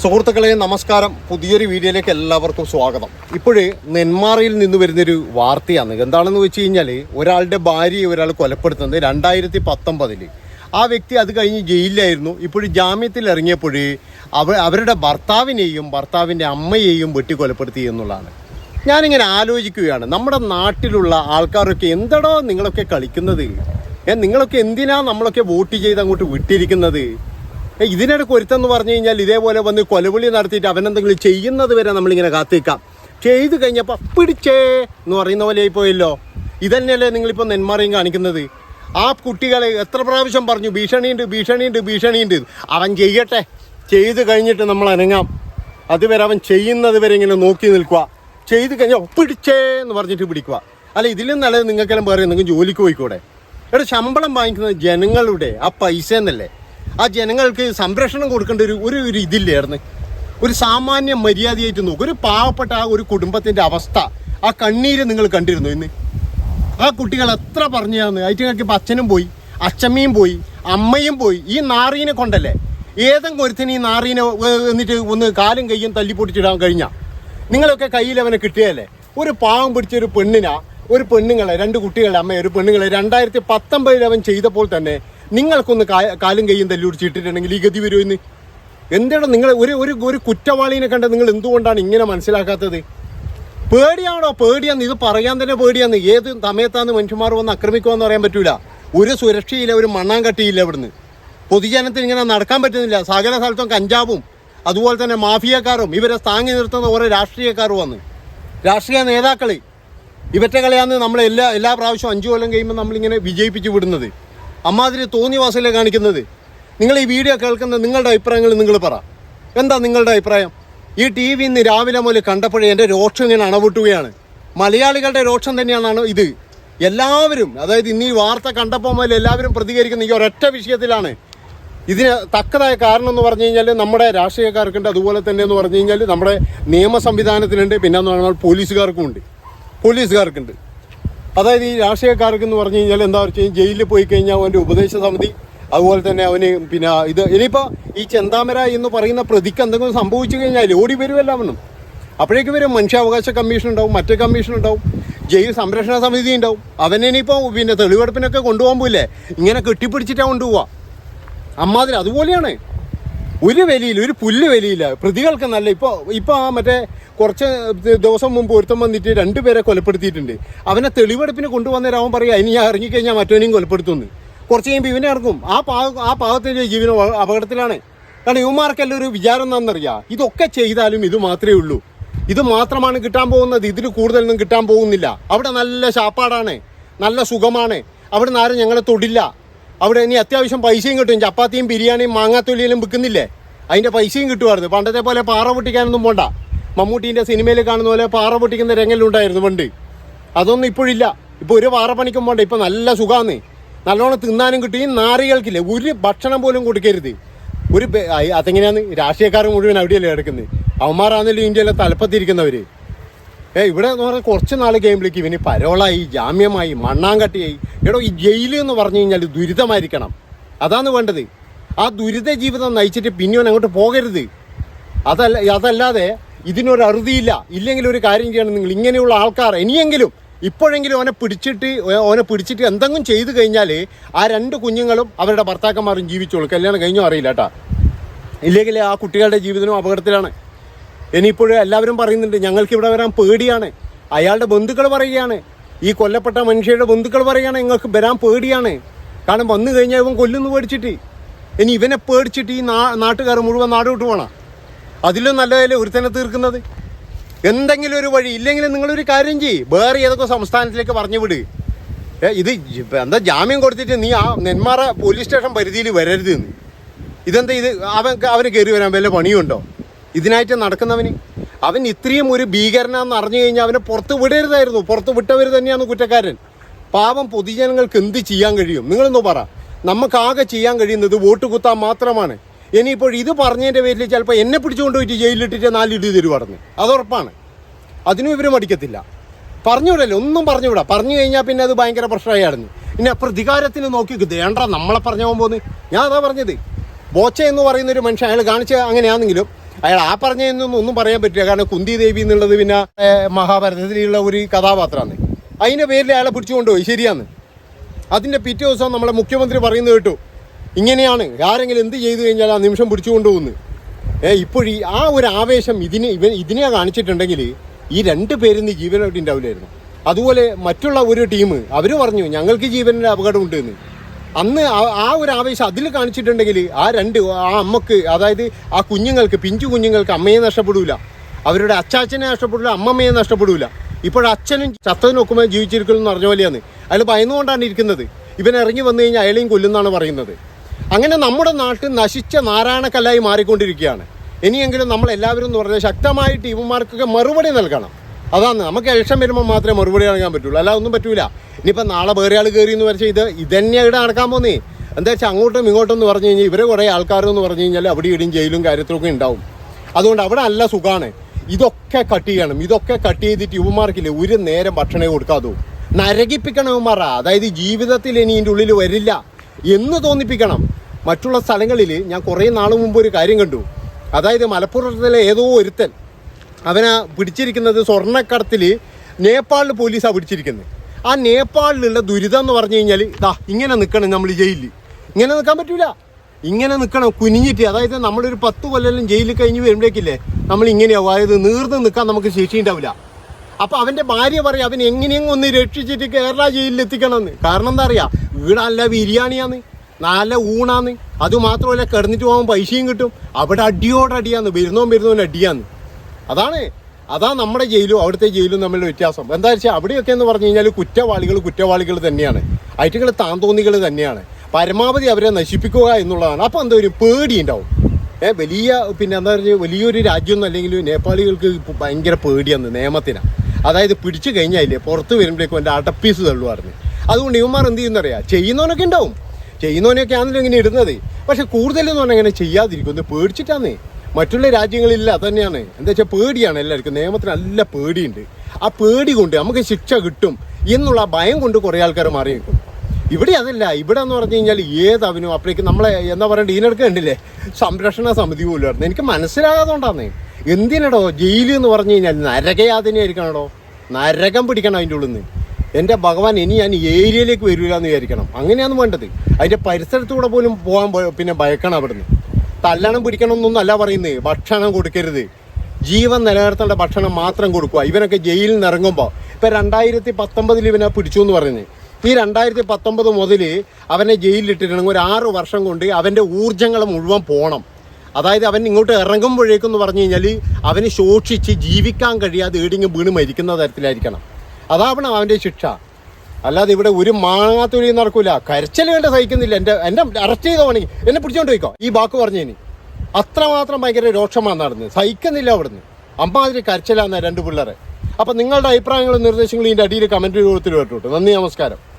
സുഹൃത്തുക്കളെ നമസ്കാരം. പുതിയൊരു വീഡിയോയിലേക്ക് എല്ലാവർക്കും സ്വാഗതം. ഇപ്പോഴേ നെന്മാറയിൽ നിന്ന് വരുന്നൊരു വാർത്തയാണ്. എന്താണെന്ന് വെച്ച് കഴിഞ്ഞാൽ ഒരാളുടെ ഭാര്യയെ ഒരാൾ കൊലപ്പെടുത്തുന്നത് രണ്ടായിരത്തി പത്തൊമ്പതിൽ ആ വ്യക്തി അത് കഴിഞ്ഞ് ജയിലിലായിരുന്നു. ഇപ്പോഴും ജാമ്യത്തിൽ ഇറങ്ങിയപ്പോൾ അവ അവരുടെ ഭർത്താവിനെയും ഭർത്താവിന്റെ അമ്മയെയും വെട്ടി കൊലപ്പെടുത്തി എന്നുള്ളതാണ്. ഞാനിങ്ങനെ ആലോചിക്കുകയാണ്. നമ്മുടെ നാട്ടിലുള്ള ആൾക്കാരൊക്കെ എന്തടോ നിങ്ങളൊക്കെ കളിക്കുന്നത്? നിങ്ങളൊക്കെ എന്തിനാ നമ്മളൊക്കെ വോട്ട് ചെയ്ത് അങ്ങോട്ട് വിട്ടിരിക്കുന്നത്? ഏ, ഇതിനിടയ്ക്ക് ഒരുത്തെന്ന് പറഞ്ഞു കഴിഞ്ഞാൽ ഇതേപോലെ വന്ന് കൊലവിളി നടത്തിയിട്ട് അവനെന്തെങ്കിലും ചെയ്യുന്നത് വരെ നമ്മളിങ്ങനെ കാത്തിക്കാം ചെയ്ത് കഴിഞ്ഞപ്പോൾ പിടിച്ചേ എന്ന് പറയുന്ന പോലെ ആയിപ്പോയല്ലോ. ഇതന്നെയല്ലേ നിങ്ങളിപ്പോൾ നെന്മാറയും കാണിക്കുന്നത്? ആ കുട്ടികളെ എത്ര പ്രാവശ്യം പറഞ്ഞു ഭീഷണിയുണ്ട് ഭീഷണിയുണ്ട് ഭീഷണിയുണ്ട്. അവൻ ചെയ്യട്ടെ. ചെയ്ത് കഴിഞ്ഞിട്ട് നമ്മൾ അനങ്ങാം. അതുവരെ അവൻ ചെയ്യുന്നത് വരെ ഇങ്ങനെ നോക്കി നിൽക്കുക. ചെയ്ത് കഴിഞ്ഞാൽ പിടിച്ചേ എന്ന് പറഞ്ഞിട്ട് പിടിക്കുക. അല്ല ഇതിലും നല്ലത് നിങ്ങൾക്കെല്ലാം വേറെ എന്തെങ്കിലും ജോലിക്ക് പോയിക്കൂടെ? ഇവിടെ ശമ്പളം വാങ്ങിക്കുന്നത് ജനങ്ങളുടെ ആ പൈസ എന്നല്ലേ ആ ജനങ്ങൾക്ക് സംരക്ഷണം കൊടുക്കേണ്ട ഒരു ഒരു ഒരു ഇതില്ലായിരുന്നു. ഒരു സാമാന്യ മര്യാദയായിട്ട് നോക്കും. ഒരു പാവപ്പെട്ട ആ ഒരു കുടുംബത്തിന്റെ അവസ്ഥ ആ കണ്ണീര് നിങ്ങൾ കണ്ടിരുന്നു ഇന്ന്? ആ കുട്ടികൾ എത്ര പറഞ്ഞാന്ന് അയറ്റങ്ങൾക്ക് ഇപ്പം അച്ഛനും പോയി അച്ഛമ്മയും പോയി അമ്മയും പോയി. ഈ നാറീനെ കൊണ്ടല്ലേ? ഏതെങ്കിലും ഒരുത്തിന് ഈ നാറീനെ എന്നിട്ട് ഒന്ന് കാലും കയ്യും തല്ലി പൊട്ടിച്ചിടാൻ കഴിഞ്ഞാ? നിങ്ങളൊക്കെ കയ്യിൽ അവനെ കിട്ടിയല്ലേ ഒരു പാവം പിടിച്ച ഒരു പെണ്ണിനാ ഒരു പെണ്ണുങ്ങളെ രണ്ട് കുട്ടികളുടെ അമ്മ ഒരു പെണ്ണുങ്ങളെ രണ്ടായിരത്തി പത്തൊമ്പതിൽ അവൻ ചെയ്തപ്പോൾ തന്നെ നിങ്ങൾക്കൊന്ന് കാലും കയ്യും തല്ലി പിടിച്ചിട്ടിട്ടുണ്ടെങ്കിൽ ഈ ഗതി വരുമെന്ന് എന്താണ് നിങ്ങൾ ഒരു ഒരു ഒരു കുറ്റവാളിനെ കണ്ട് നിങ്ങൾ എന്തുകൊണ്ടാണ് ഇങ്ങനെ മനസ്സിലാക്കാത്തത്? പേടിയാണോ? പേടിയാന്ന്. ഇത് പറയാൻ തന്നെ പേടിയാന്ന്. ഏത് സമയത്താന്ന് മനുഷ്യന്മാർ വന്ന് ആക്രമിക്കുമെന്ന് പറയാൻ പറ്റൂല. ഒരു സുരക്ഷയില്ല ഒരു മണ്ണാൻ മണ്ണാങ്കട്ടിയില്ല ഇവിടുന്ന്. പൊതുജനത്തിന് ഇങ്ങനെ നടക്കാൻ പറ്റുന്നില്ല. സകല സ്ഥലത്തും കഞ്ചാവും അതുപോലെ തന്നെ മാഫിയക്കാരും ഇവരെ താങ്ങി നിർത്തുന്ന ഓരോ രാഷ്ട്രീയക്കാരും വന്ന്. രാഷ്ട്രീയ നേതാക്കൾ ഇവറ്റ കളിയാന്ന് നമ്മൾ എല്ലാ എല്ലാ പ്രാവശ്യവും അഞ്ചു കൊല്ലം കഴിയുമ്പോൾ നമ്മളിങ്ങനെ വിജയിപ്പിച്ച് വിടുന്നത്. അമ്മാതിരി തോന്നിവാസയിലെ കാണിക്കുന്നത്. നിങ്ങൾ ഈ വീഡിയോ കേൾക്കുന്ന നിങ്ങളുടെ അഭിപ്രായങ്ങൾ നിങ്ങൾ പറ. എന്താ നിങ്ങളുടെ അഭിപ്രായം? ഈ ടി വി ഇന്ന് രാവിലെ മുതൽ കണ്ടപ്പോഴേ എന്റെ രോക്ഷം ഇങ്ങനെ അണവിട്ടുകയാണ്. മലയാളികളുടെ രോക്ഷം തന്നെയാണ് ഇത്. എല്ലാവരും അതായത് ഇന്ന് ഈ വാർത്ത കണ്ടപ്പോൾ മുതൽ എല്ലാവരും പ്രതികരിക്കുന്ന ഈ ഒരൊറ്റ വിഷയത്തിലാണ്. ഇതിന് തക്കതായ കാരണം എന്ന് പറഞ്ഞു കഴിഞ്ഞാൽ നമ്മുടെ രാഷ്ട്രീയക്കാർക്കുണ്ട് അതുപോലെ തന്നെ എന്ന് പറഞ്ഞു കഴിഞ്ഞാൽ നമ്മുടെ നിയമ സംവിധാനത്തിനുണ്ട് പിന്നെ എന്ന് പറഞ്ഞാൽ പോലീസുകാർക്കും ഉണ്ട് പോലീസുകാർക്കുണ്ട്. അതായത് ഈ രാഷ്ട്രീയക്കാർക്ക് എന്ന് പറഞ്ഞു കഴിഞ്ഞാൽ എന്താ വെച്ചാൽ ജയിലിൽ പോയി കഴിഞ്ഞാൽ അവന്റെ ഉപദേശ സമിതി അതുപോലെ തന്നെ അവന് പിന്നെ ഇത് ഇനിയിപ്പോൾ ഈ ചെന്താമര എന്ന് പറയുന്ന പ്രതിക്ക് എന്തെങ്കിലും സംഭവിച്ചു കഴിഞ്ഞാൽ ഓടി വരുമല്ല അവനും അപ്പോഴേക്ക് വരും മനുഷ്യാവകാശ കമ്മീഷൻ ഉണ്ടാവും മറ്റേ കമ്മീഷൻ ഉണ്ടാവും ജയിൽ സംരക്ഷണ സമിതി ഉണ്ടാവും. അവനെ ഇനിയിപ്പോൾ പിന്നെ തെളിവെടുപ്പിനൊക്കെ കൊണ്ടുപോകാൻ പോയില്ലേ ഇങ്ങനെ കെട്ടിപ്പിടിച്ചിട്ടാണ് കൊണ്ടുപോവുക. അമ്മാതിരി അതുപോലെയാണ്. ഒരു വിലയില്ല ഒരു പുല്ല് വിലയില്ല. പ്രതികൾക്ക് നല്ല ഇപ്പോൾ ഇപ്പോൾ ആ മറ്റേ കുറച്ച് ദിവസം മുമ്പ് ഒരുത്തം വന്നിട്ട് രണ്ടുപേരെ കൊലപ്പെടുത്തിയിട്ടുണ്ട്. അവനെ തെളിവെടുപ്പിന് കൊണ്ടുവന്നേരം അവൻ പറയാം ഇനി ഞാൻ ഇറങ്ങിക്കഴിഞ്ഞാൽ മറ്റവനെയും കൊലപ്പെടുത്തുന്നു കുറച്ച് കഴിയുമ്പോൾ ഇവനെ ഇറങ്ങും ആ പാവ ആ പാവത്തിന്റെ ജീവന അപകടത്തിലാണ്. കാരണം യുവമാർക്കെല്ലാം ഒരു വിചാരം എന്താണെന്നറിയാം? ഇതൊക്കെ ചെയ്താലും ഇത് മാത്രമേ ഉള്ളൂ. ഇത് മാത്രമാണ് കിട്ടാൻ പോകുന്നത്. ഇതിന് കൂടുതലൊന്നും കിട്ടാൻ പോകുന്നില്ല. അവിടെ നല്ല ശാപ്പാടാണ്. നല്ല സുഖമാണ്. അവിടെ നിന്ന് ആരും ഞങ്ങളെ തൊടില്ല. അവിടെ ഇനി അത്യാവശ്യം പൈസയും കിട്ടും. ചപ്പാത്തിയും ബിരിയാണിയും മാങ്ങാത്തൊലിയിലും വിൽക്കുന്നില്ലേ? അതിന്റെ പൈസയും കിട്ടുമായിരുന്നു. പണ്ടത്തെ പോലെ പാറ പൊട്ടിക്കാനൊന്നും പോണ്ട. മമ്മൂട്ടീന്റെ സിനിമയിൽ കാണുന്ന പോലെ പാറ പൊട്ടിക്കുന്ന രംഗലുണ്ടായിരുന്നു പണ്ട്. അതൊന്നും ഇപ്പോഴില്ല. ഇപ്പോൾ ഒരു പാറ പണിക്കും പോണ്ട. ഇപ്പം നല്ല സുഖമാണ് നല്ലോണം തിന്നാനും കിട്ടും. ഈ നാറികൾക്കില്ലേ ഒരു ഭക്ഷണം പോലും കൊടുക്കരുത്. ഒരു അതെങ്ങനെയാണ് രാഷ്ട്രീയക്കാർ മുഴുവൻ അവിടെയല്ലേ കിടക്കുന്നത്. അവന്മാരാണല്ലോ ഇന്ത്യയിലെ തലപ്പത്തിരിക്കുന്നവര്. ഏ ഇവിടെ എന്ന് പറഞ്ഞാൽ കുറച്ച് നാൾ കഴിയുമ്പോഴേക്ക് ഇവന് പരോളായി ജാമ്യമായി മണ്ണാങ്കട്ടിയായി. എടോ ഈ ജയിൽ എന്ന് പറഞ്ഞു കഴിഞ്ഞാൽ ദുരിതമായിരിക്കണം. അതാണ് വേണ്ടത്. ആ ദുരിത ജീവിതം നയിച്ചിട്ട് പിന്നെ അങ്ങോട്ട് പോകരുത്. അതല്ല അതല്ലാതെ ഇതിനൊരു അറുതിയില്ല. ഇല്ലെങ്കിൽ ഒരു കാര്യം ചെയ്യണം നിങ്ങൾ. ഇങ്ങനെയുള്ള ആൾക്കാർ ഇനിയെങ്കിലും ഇപ്പോഴെങ്കിലും അവനെ പിടിച്ചിട്ട് അവനെ പിടിച്ചിട്ട് എന്തെങ്കിലും ചെയ്തു കഴിഞ്ഞാൽ ആ രണ്ട് കുഞ്ഞുങ്ങളും അവരുടെ ഭർത്താക്കന്മാരും ജീവിച്ചോളൂ. കല്യാണം കഴിഞ്ഞോ അറിയില്ല കേട്ടാ. ഇല്ലെങ്കിൽ ആ കുട്ടികളുടെ ജീവിതവും അപകടത്തിലാണ്. ഇനിയിപ്പോഴും എല്ലാവരും പറയുന്നുണ്ട് ഞങ്ങൾക്ക് ഇവിടെ വരാൻ പേടിയാണ്. അയാളുടെ ബന്ധുക്കൾ പറയുകയാണ്. ഈ കൊല്ലപ്പെട്ട മനുഷ്യരുടെ ബന്ധുക്കൾ പറയുകയാണ് ഞങ്ങൾക്ക് വരാൻ പേടിയാണ്. കാരണം വന്നു കഴിഞ്ഞാൽ ഇവൻ കൊല്ലുന്നു പേടിച്ചിട്ട്. ഇനി ഇവനെ പേടിച്ചിട്ട് ഈ നാ നാട്ടുകാർ മുഴുവൻ നാട് വിട്ടു പോകണം അതിലും നല്ലതല്ലേ ഒരുത്തനെ തീർക്കുന്നത്? എന്തെങ്കിലും ഒരു വഴി ഇല്ലെങ്കിൽ നിങ്ങളൊരു കാര്യം ചെയ്യ്. വേറെ ഏതൊക്കെ സംസ്ഥാനത്തിലേക്ക് പറഞ്ഞു വിട്. ഇത് എന്താ ജാമ്യം കൊടുത്തിട്ട് നീ ആ നെന്മാറ പോലീസ് സ്റ്റേഷൻ പരിധിയിൽ വരരുത് എന്ന് ഇതെന്താ ഇത്? അവൻ അവന് കയറി വരാൻ വല്ല പണിയുണ്ടോ? ഇതിനായിട്ട് നടക്കുന്നവന്. അവൻ ഇത്രയും ഒരു ഭീകരനാന്ന് അറിഞ്ഞു കഴിഞ്ഞാൽ അവനെ പുറത്ത് വിടരുതായിരുന്നു. പുറത്ത് വിട്ടവർ തന്നെയാണ് കുറ്റക്കാരൻ. പാവം പൊതുജനങ്ങൾക്ക് എന്ത് ചെയ്യാൻ കഴിയും? നിങ്ങളൊന്ന് പറ. നമുക്കാകെ ചെയ്യാൻ കഴിയുന്നത് വോട്ട് കുത്താൻ മാത്രമാണ്. ഇനിയിപ്പോൾ ഇത് പറഞ്ഞതിന്റെ പേരിൽ ചിലപ്പോൾ എന്നെ പിടിച്ചുകൊണ്ട് പോയിട്ട് ജയിലിലിട്ടിട്ട് നാലിടി തരുവായിരുന്നു അതുറപ്പാണ് അതിനും ഇവർ മടിക്കത്തില്ല. പറഞ്ഞുവിടല്ലോ ഒന്നും പറഞ്ഞുവിടാ പറഞ്ഞു കഴിഞ്ഞാൽ പിന്നെ അത് ഭയങ്കര പ്രശ്നമായിരുന്നു. പിന്നെ പ്രതികാരത്തിന് നോക്കി ദേണ്ട നമ്മളെ പറഞ്ഞു പോകുമ്പോൾ ഞാൻ അതാ പറഞ്ഞത്. ബോച്ച എന്ന് പറയുന്ന ഒരു മനുഷ്യൻ അയാൾ കാണിച്ച അങ്ങനെയാണെങ്കിലും അയാൾ ആ പറഞ്ഞതൊന്നും ഒന്നും പറയാൻ പറ്റില്ല. കാരണം കുന്തി ദേവി എന്നുള്ളത് പിന്നെ മഹാഭാരതത്തിലുള്ള ഒരു കഥാപാത്രമാണ്. അതിന്റെ പേരിൽ അയാളെ പിടിച്ചുകൊണ്ടുപോയി ശരിയാണ്. അതിന്റെ പിറ്റേ ദിവസം നമ്മളെ മുഖ്യമന്ത്രി പറയുന്നത് കേട്ടു. ഇങ്ങനെയാണ്. ആരെങ്കിലും എന്ത് ചെയ്തു കഴിഞ്ഞാൽ ആ നിമിഷം പിടിച്ചുകൊണ്ടുപോകുന്നു ഏ ഇപ്പോഴീ ആ ഒരു ആവേശം ഇതിന് ഇവൻ ഇതിനെ കാണിച്ചിട്ടുണ്ടെങ്കിൽ ഈ രണ്ട് പേരിന്ന് ജീവനോട്ട് ഉണ്ടാവില്ലായിരുന്നു. അതുപോലെ മറ്റുള്ള ഒരു ടീം അവർ പറഞ്ഞു ഞങ്ങൾക്ക് ജീവനിൽ അപകടമുണ്ട് എന്ന്. അന്ന് ആ- ഒരു ആവേശം അതിൽ കാണിച്ചിട്ടുണ്ടെങ്കിൽ ആ രണ്ട് ആ അമ്മയ്ക്ക് അതായത് ആ കുഞ്ഞുങ്ങൾക്ക് പിഞ്ചു കുഞ്ഞുങ്ങൾക്ക് അമ്മയെ നഷ്ടപ്പെടൂല. അവരുടെ അച്ചാച്ചനെ നഷ്ടപ്പെടില്ല അമ്മമ്മയെ നഷ്ടപ്പെടൂല. ഇപ്പോൾ അച്ഛനും ചത്തനും ഒക്കെ ജീവിച്ചിരിക്കുന്നു എന്ന് പറഞ്ഞ പോലെയാണ്. അയാൾ ഭയന്നുകൊണ്ടാണ് ഇരിക്കുന്നത്. ഇവൻ ഇറങ്ങി വന്നു കഴിഞ്ഞാൽ അയാളെയും കൊല്ലുന്നാണ് പറയുന്നത്. അങ്ങനെ നമ്മുടെ നാട്ടിൽ നശിച്ച നാരായണക്കല്ലായി മാറിക്കൊണ്ടിരിക്കുകയാണ്. ഇനിയെങ്കിലും നമ്മൾ എല്ലാവരും എന്ന് പറഞ്ഞാൽ ശക്തമായിട്ട് ഇവന്മാർക്കൊക്കെ മറുപടി നൽകണം. അതാണ്. നമുക്ക് ഇലക്ഷൻ വരുമ്പോൾ മാത്രമേ മറുപടി നൽകാൻ പറ്റുള്ളൂ. അല്ല ഒന്നും പറ്റൂല. ഇനിയിപ്പോൾ നാളെ വേറെ ആൾ കയറി എന്ന് വെച്ചാൽ ഇത് ഇതന്നെ ഇവിടെ നടക്കാൻ പോന്നേ. എന്താ വെച്ചാൽ അങ്ങോട്ടും ഇങ്ങോട്ടും എന്ന് പറഞ്ഞു കഴിഞ്ഞാൽ ഇവരെ കുറേ ആൾക്കാരും എന്ന് പറഞ്ഞു കഴിഞ്ഞാൽ അവിടെ ഇടിയും ജയിലും കാര്യത്തിലൊക്കെ ഉണ്ടാവും. അതുകൊണ്ട് അവിടെ അല്ല സുഖമാണ് ഇതൊക്കെ കട്ട് ചെയ്യണം. ഇതൊക്കെ കട്ട് ചെയ്തിട്ട് യുവമാർക്കില്ല ഒരു നേരം ഭക്ഷണമേ കൊടുക്കാതോ. നരകിപ്പിക്കണം യുവമാറ അതായത് ജീവിതത്തിൽ ഇനി ഇതിന്റെ ഉള്ളിൽ വരില്ല എന്ന് തോന്നിപ്പിക്കണം. മറ്റുള്ള സ്ഥലങ്ങളിൽ ഞാൻ കുറേ നാൾ മുമ്പ് ഒരു കാര്യം കണ്ടു. അതായത് മലപ്പുറത്തിലെ ഏതോ ഒരുത്തൻ അവനെ പിടിച്ചിരിക്കുന്നത് സ്വർണക്കടത്തിൽ നേപ്പാളിൽ പോലീസാണ് പിടിച്ചിരിക്കുന്നത് ആ നേപ്പാളിലുള്ള ദുരിതം എന്ന് പറഞ്ഞു കഴിഞ്ഞാൽ ദാ ഇങ്ങനെ നിൽക്കണം നമ്മൾ ജയിലിൽ ഇങ്ങനെ നിൽക്കാൻ പറ്റൂല. ഇങ്ങനെ നിൽക്കണം കുനിഞ്ഞിട്ട്. അതായത് നമ്മളൊരു പത്ത് കൊല്ലം ജയിലിൽ കഴിഞ്ഞ് വരുമ്പോഴേക്കില്ലേ നമ്മൾ ഇങ്ങനെയാവും അതായത് നീർന്ന് നിൽക്കാൻ നമുക്ക് ശേഷി ഉണ്ടാവില്ല. അപ്പോൾ അവന്റെ ഭാര്യ പറയും അവൻ എങ്ങനെയെങ്കിലും ഒന്ന് രക്ഷിച്ചിട്ട് കേരള ജയിലിൽ എത്തിക്കണമെന്ന്. കാരണം എന്താ അറിയാ? വീട് നല്ല ബിരിയാണിയാന്ന് നല്ല ഊണാന്ന്. അതുമാത്രമല്ല കിടന്നിട്ട് പോകാൻ പൈസയും കിട്ടും. അവിടെ അടിയോടടിയാന്ന് വരുന്നോൻ വരുന്നവൻ അടിയാന്ന്. അതാണ്. അതാ നമ്മുടെ ജയിലും അവിടുത്തെ ജയിലും തമ്മിലുള്ള വ്യത്യാസം. എന്താ വെച്ചാൽ അവിടെയൊക്കെ എന്ന് പറഞ്ഞു കഴിഞ്ഞാൽ കുറ്റവാളികൾ കുറ്റവാളികൾ തന്നെയാണ്. ഐറ്റങ്ങൾ താന്തോന്നികൾ തന്നെയാണ്. പരമാവധി അവരെ നശിപ്പിക്കുക എന്നുള്ളതാണ്. അപ്പോൾ എന്താ ഒരു പേടി ഉണ്ടാവും ഏ വലിയ പിന്നെ എന്താ പറയുക വലിയൊരു രാജ്യമൊന്നും അല്ലെങ്കിൽ നേപ്പാളികൾക്ക് ഭയങ്കര പേടിയാണ് നിയമത്തിനാണ് അതായത് പിടിച്ചു കഴിഞ്ഞാലേ പുറത്ത് വരുമ്പോഴേക്കും എന്റെ അടപ്പീസ് തള്ളുമായിരുന്നു അതുകൊണ്ട് ഇവന്മാർ എന്ത് ചെയ്യുന്നറിയാം ചെയ്യുന്നവനൊക്കെ ഉണ്ടാവും. ചെയ്യുന്നവനൊക്കെ ആണല്ലോ ഇങ്ങനെ ഇടുന്നത്. പക്ഷെ കൂടുതലെന്ന് പറഞ്ഞാൽ ചെയ്യാതിരിക്കും. ഒന്ന് പേടിച്ചിട്ടാന്നേ. മറ്റുള്ള രാജ്യങ്ങളില്ല തന്നെയാണ്. എന്താ വെച്ചാൽ പേടിയാണ് എല്ലാവർക്കും. നിയമത്തിന് നല്ല പേടിയുണ്ട്. ആ പേടി കൊണ്ട് നമുക്ക് ശിക്ഷ കിട്ടും എന്നുള്ള ഭയം കൊണ്ട് കുറേ ആൾക്കാർ മാറി നിൽക്കും ഇവിടെ അതല്ല. ഇവിടെ എന്ന് പറഞ്ഞു കഴിഞ്ഞാൽ ഏത് അവനും അപ്പോഴേക്ക് നമ്മളെ എന്താ പറയണ്ട ഇതിനടുക്ക് കണ്ടില്ലേ? സംരക്ഷണ സമിതി പോലും എനിക്ക് മനസ്സിലാകാത്തോണ്ടാന്നേ എന്തിനടോ ജയിൽ എന്ന് പറഞ്ഞു കഴിഞ്ഞാൽ നരകയാതനയായിരിക്കണടോ നരകം പിടിക്കണം അതിന്റെ ഉള്ളിൽ നിന്ന് എന്റെ ഭഗവാൻ ഇനി ഞാൻ ഏരിയയിലേക്ക് വരില്ല എന്ന് വിചാരിക്കണം. അങ്ങനെയാണ് വേണ്ടത്. അതിന്റെ പരിസരത്തൂടെ പോലും പോകാൻ പിന്നെ ഭയക്കണം അവിടുന്ന്. തല്ലണം പിടിക്കണം എന്നൊന്നും അല്ല പറയുന്നത് ഭക്ഷണം കൊടുക്കരുത്. ജീവൻ നിലനിർത്തേണ്ട ഭക്ഷണം മാത്രം കൊടുക്കുക. ഇവനൊക്കെ ജയിലിൽ നിന്ന് ഇറങ്ങുമ്പോൾ ഇപ്പം രണ്ടായിരത്തി പത്തൊമ്പതിൽ ഇവനെ പിടിച്ചു എന്ന് പറയുന്നത് ഈ രണ്ടായിരത്തി പത്തൊമ്പത് മുതൽ അവനെ ജയിലിലിട്ടിട്ടുണ്ടെങ്കിൽ ഒരു ആറ് വർഷം കൊണ്ട് അവന്റെ ഊർജങ്ങൾ മുഴുവൻ പോകണം അതായത് അവൻ ഇങ്ങോട്ട് ഇറങ്ങുമ്പോഴേക്കും എന്ന് പറഞ്ഞു കഴിഞ്ഞാൽ അവന് ശോഷിച്ച് ജീവിക്കാൻ കഴിയാതെ ഏടിങ്ങും വീണ് മരിക്കുന്ന തരത്തിലായിരിക്കണം. അതാവണം അവന്റെ ശിക്ഷ. അല്ലാതെ ഇവിടെ ഒരു മാങ്ങാത്തൊഴി നടക്കൂല. കരച്ചൽ വേണ്ട സഹിക്കുന്നില്ല. എന്റെ എന്റെ അറസ്റ്റ് ചെയ്തോണെങ്കിൽ എന്നെ പിടിച്ചോണ്ട് പോയിക്കോ. ഈ വാക്ക് ഇനി. അത്രമാത്രം ഭയങ്കര രോക്ഷമാണ് നടന്നത്. സഹിക്കുന്നില്ല അവിടുന്ന്. അമ്മാതിരി കരച്ചിലാന്ന രണ്ട് പിള്ളേരെ. അപ്പം നിങ്ങളുടെ അഭിപ്രായങ്ങളും നിർദ്ദേശങ്ങളും ഇതിന്റെ അടിയിൽ കമന്റ് രൂപത്തിൽ കേട്ടോട്ടെ നന്ദി നമസ്കാരം.